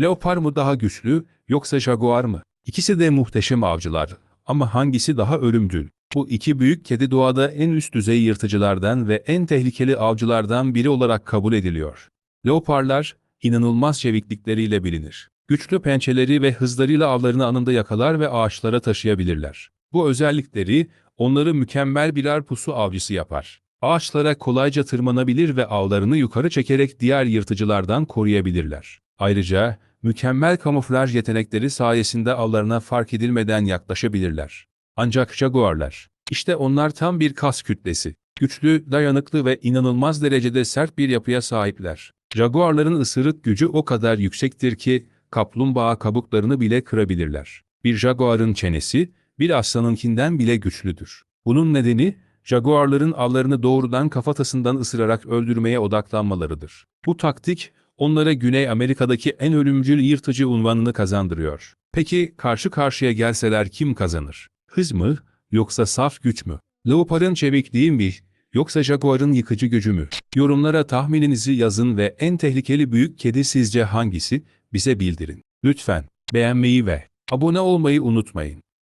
Leopar mı daha güçlü yoksa jaguar mı? İkisi de muhteşem avcılar ama hangisi daha ölümcül? Bu iki büyük kedi doğada en üst düzey yırtıcılardan ve en tehlikeli avcılardan biri olarak kabul ediliyor. Leoparlar, inanılmaz çeviklikleriyle bilinir. Güçlü pençeleri ve hızlarıyla avlarını anında yakalar ve ağaçlara taşıyabilirler. Bu özellikleri, onları mükemmel birer pusu avcısı yapar. Ağaçlara kolayca tırmanabilir ve avlarını yukarı çekerek diğer yırtıcılardan koruyabilirler. Ayrıca, mükemmel kamuflaj yetenekleri sayesinde avlarına fark edilmeden yaklaşabilirler. Ancak jaguarlar, işte onlar tam bir kas kütlesi. Güçlü, dayanıklı ve inanılmaz derecede sert bir yapıya sahipler. Jaguarların ısırık gücü o kadar yüksektir ki, kaplumbağa kabuklarını bile kırabilirler. Bir jaguarın çenesi, bir aslanınkinden bile güçlüdür. Bunun nedeni, jaguarların avlarını doğrudan kafatasından ısırarak öldürmeye odaklanmalarıdır. Bu taktik, onlara Güney Amerika'daki en ölümcül yırtıcı unvanını kazandırıyor. Peki karşı karşıya gelseler kim kazanır? Hız mı, yoksa saf güç mü? Leopar'ın çevikliği mi, yoksa Jaguar'ın yıkıcı gücü mü? Yorumlara tahmininizi yazın ve en tehlikeli büyük kedi sizce hangisi? Bize bildirin. Lütfen beğenmeyi ve abone olmayı unutmayın.